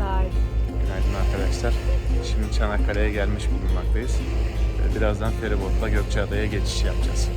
arkadaşlar. Günaydın arkadaşlar. Şimdi Çanakkale'ye gelmiş bulunmaktayız. Ve Birazdan feribotla Gökçeada'ya geçiş yapacağız.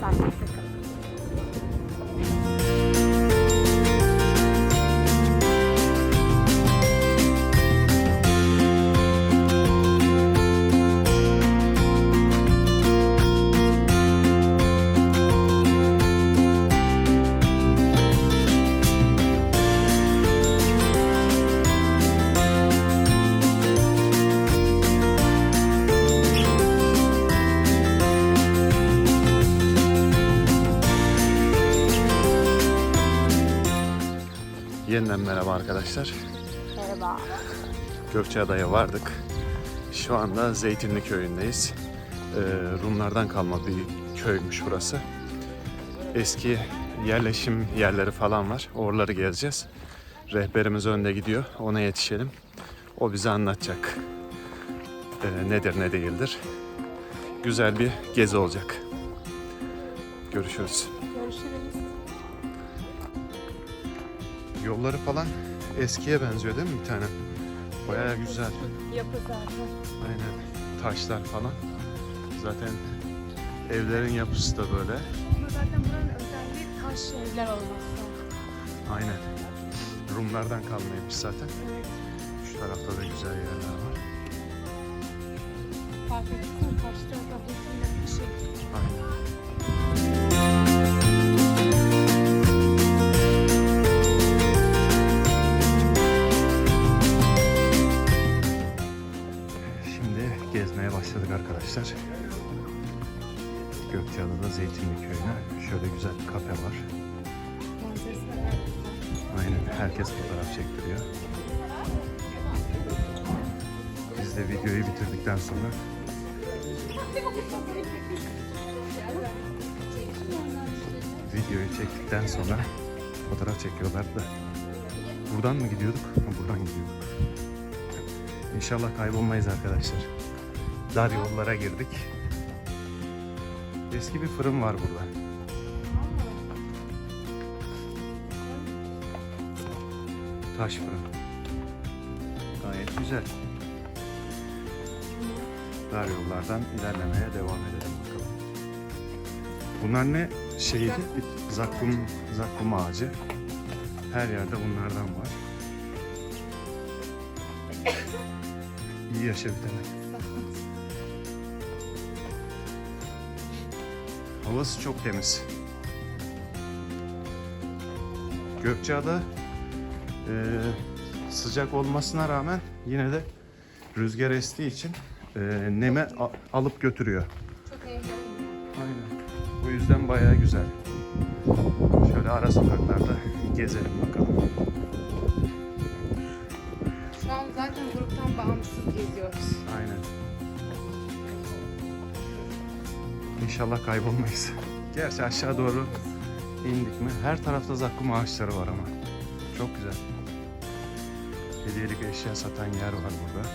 Saat. Yeniden merhaba arkadaşlar. Merhaba. Gökçeada'ya vardık. Şu anda Zeytinli köyündeyiz. Ee, Rumlardan kalma bir köymüş burası. Eski yerleşim yerleri falan var. Oraları gezeceğiz. Rehberimiz önde gidiyor. Ona yetişelim. O bize anlatacak. Ee, nedir ne değildir. Güzel bir gezi olacak. Görüşürüz. Görüşürüz. Yolları falan eskiye benziyor değil mi bir tane? Bayağı güzel. Yapı zaten. Aynen. Taşlar falan. Zaten evlerin yapısı da böyle. Ama zaten buranın özelliği taş evler olması. Aynen. Rumlardan kalmaymış zaten. Evet. Şu tarafta da güzel yerler var. Fark etsin taşta kafasıyla gezmeye başladık arkadaşlar. Gökçeada'da Zeytinli Köyü'ne. Şöyle güzel bir kafe var. Aynen herkes fotoğraf çektiriyor. Biz de videoyu bitirdikten sonra videoyu çektikten sonra fotoğraf çekiyorlardı da. Buradan mı gidiyorduk? Buradan gidiyorduk. İnşallah kaybolmayız arkadaşlar. Dar yollara girdik. Eski bir fırın var burada. Taş fırın. Gayet güzel. Dar yollardan ilerlemeye devam edelim bakalım. Bunlar ne şeydi? Zakkum, zakkum ağacı. Her yerde bunlardan var. İyi yaşa bir tane. Havası çok temiz. Gökçeada ee, sıcak olmasına rağmen yine de rüzgar estiği için e, neme a- alıp götürüyor. Çok. Aynen. Bu yüzden bayağı güzel. Şöyle ara sokaklarda gezelim bakalım. Şu an zaten gruptan bağımsız geziyoruz. Aynen. İnşallah kaybolmayız. Gerçi aşağı doğru indik mi her tarafta zakkum ağaçları var ama. Çok güzel. Hediyelik eşya satan yer var burada.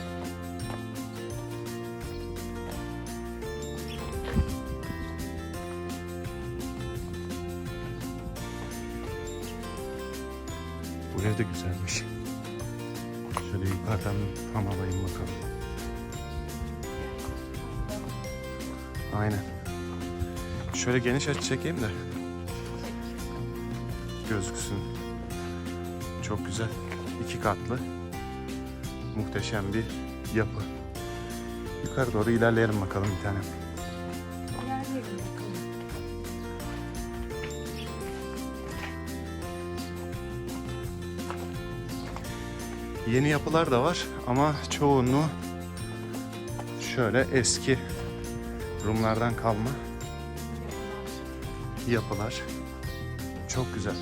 Bu ev de güzelmiş. Şöyle yukarıdan tam alayım bakalım. Aynen. Şöyle geniş açı çekeyim de gözüksün. Çok güzel. İki katlı. Muhteşem bir yapı. Yukarı doğru ilerleyelim bakalım bir tane. Yeni yapılar da var ama çoğunluğu şöyle eski Rumlardan kalma yapılar. Çok güzel.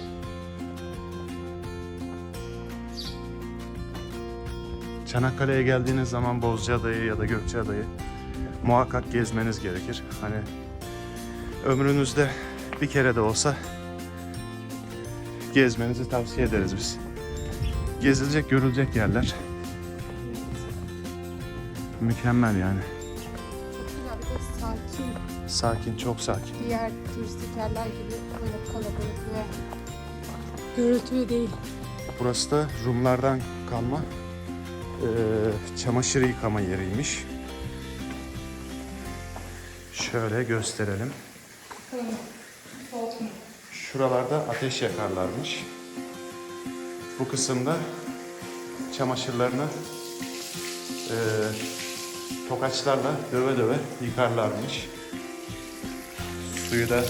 Çanakkale'ye geldiğiniz zaman Bozcaada'yı ya da Gökçeada'yı muhakkak gezmeniz gerekir. Hani ömrünüzde bir kere de olsa gezmenizi tavsiye ederiz biz. Gezilecek, görülecek yerler. Mükemmel yani. Sakin. Çok sakin. Diğer turistik yerler gibi böyle kalabalık ve gürültülü değil. Burası da Rumlardan kalma eee, çamaşır yıkama yeriymiş. Şöyle gösterelim. Şuralarda ateş yakarlarmış. Bu kısımda çamaşırlarını eee tokaçlarla döve döve yıkarlarmış. Suyu da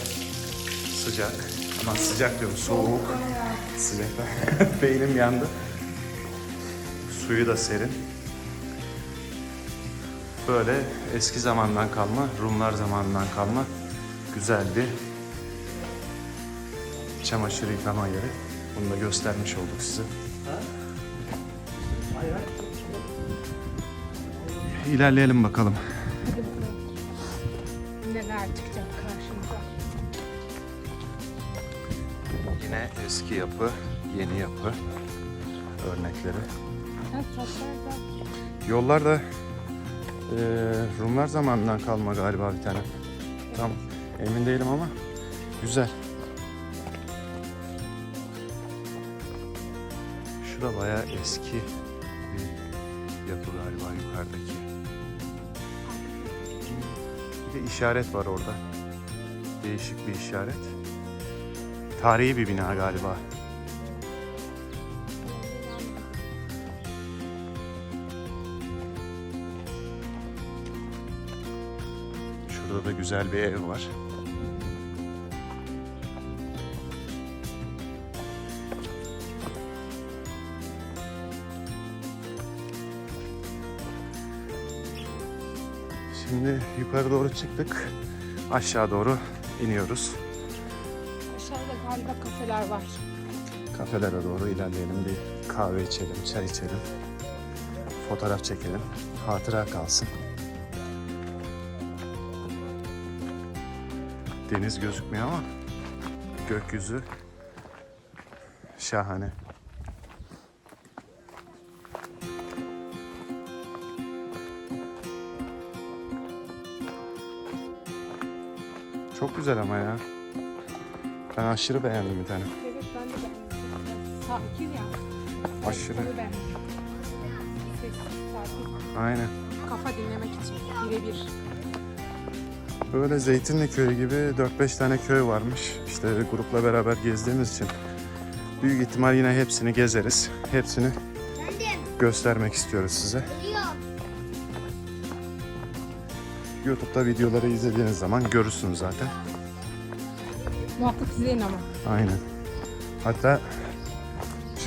sıcak. Ama sıcak diyorum soğuk. Sıcak. Beynim yandı. Suyu da serin. Böyle eski zamandan kalma, Rumlar zamanından kalma güzel bir çamaşır yıkama yeri. Bunu da göstermiş olduk size. İlerleyelim bakalım. Neler çıkacak karşımıza. Yine eski yapı, yeni yapı örnekleri. Ha, taşlar da Yollar da eee, Rumlar zamanından kalma galiba bir tane. Tam emin değilim ama güzel. Şu da bayağı eski bir yapı galiba yukarıdaki. Bir işaret var orada. Değişik bir işaret. Tarihi bir bina galiba. Şurada da güzel bir ev var. Şimdi yukarı doğru çıktık. Aşağı doğru iniyoruz. aşağıda galiba kafeler var. Kafelere doğru ilerleyelim. Bir kahve içelim, çay içelim. Fotoğraf çekelim. Hatıra kalsın. Deniz gözükmüyor ama gökyüzü şahane. Çok güzel ama ya. Ben aşırı beğendim bir tane. Evet ben de beğendim. Sakin ya. Aşırı. Bunu beğendim. Sessiz, sakin. Aynen. Kafa dinlemek için birebir. Böyle Zeytinli Köyü gibi 4-5 tane köy varmış. İşte grupla beraber gezdiğimiz için büyük ihtimal yine hepsini gezeriz. Hepsini göstermek istiyoruz size. YouTube'da videoları izlediğiniz zaman görürsünüz zaten. Muhakkak izleyin ama. Aynen. Hatta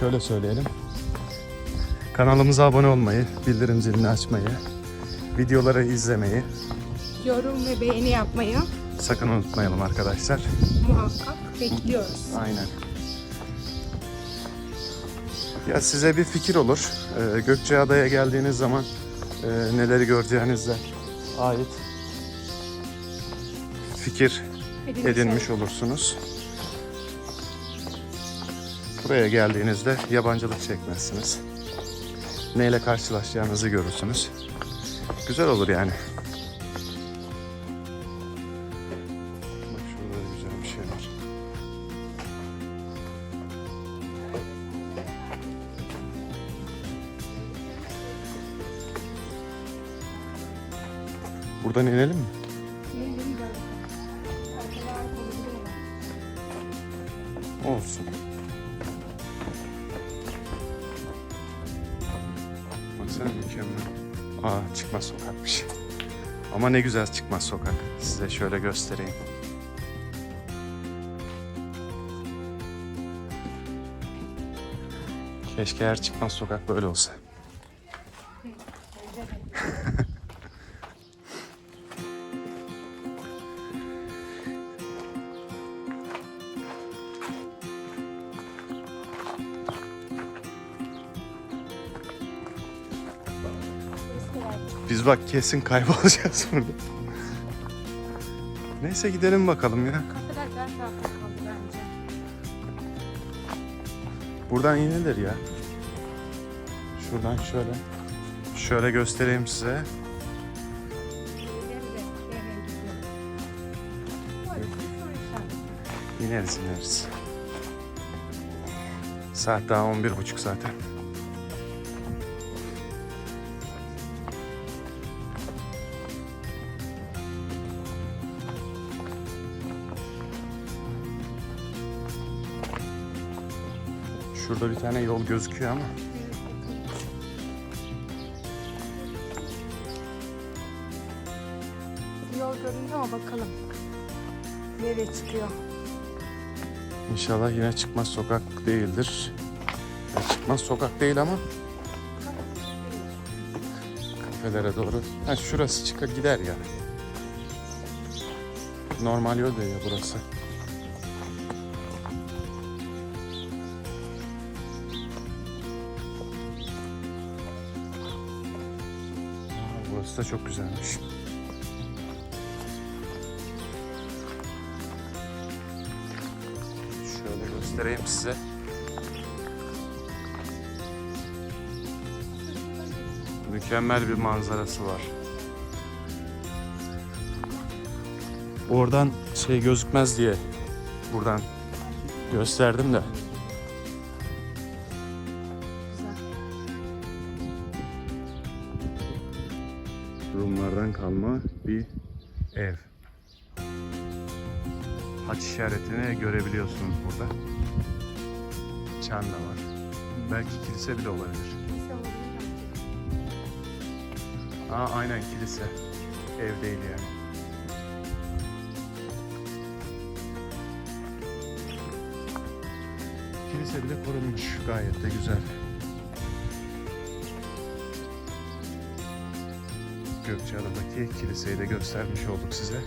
şöyle söyleyelim. Kanalımıza abone olmayı, bildirim zilini açmayı, videoları izlemeyi Yorum ve beğeni yapmayı sakın unutmayalım arkadaşlar. muhakkak bekliyoruz. Aynen. Ya size bir fikir olur. Ee, Gökçeada'ya geldiğiniz zaman e, neleri göreceğinizle ait fikir edinmiş olursunuz. Buraya geldiğinizde yabancılık çekmezsiniz. Neyle karşılaşacağınızı görürsünüz. Güzel olur yani. Buradan inelim mi? Olsun. Baksana mükemmel. Aa çıkmaz sokakmış. Ama ne güzel çıkmaz sokak. Size şöyle göstereyim. Keşke her çıkmaz sokak böyle olsa. Biz bak kesin kaybolacağız burada. Neyse gidelim bakalım ya. Buradan inilir ya. Şuradan şöyle. Şöyle göstereyim size. İneriz ineriz. Saat daha 11.30 zaten. Şurada bir tane yol gözüküyor ama Yol görünüyor ama bakalım. Nereye çıkıyor? inşallah yine çıkmaz sokak değildir. Ya çıkmaz sokak değil ama kafelere doğru. Ha şurası çıkar gider ya. Normal yol değil ya burası. Burası da çok güzelmiş. Şöyle göstereyim size. Mükemmel bir manzarası var. Oradan şey gözükmez diye buradan gösterdim de. Rumlardan kalma bir ev. Haç işaretini görebiliyorsunuz burada. Çan da var. Belki kilise bile olabilir. Aa aynen kilise. Ev değil yani. Kilise bile korunmuş. Gayet de güzel. Gökçeada'daki kiliseyi de göstermiş olduk size.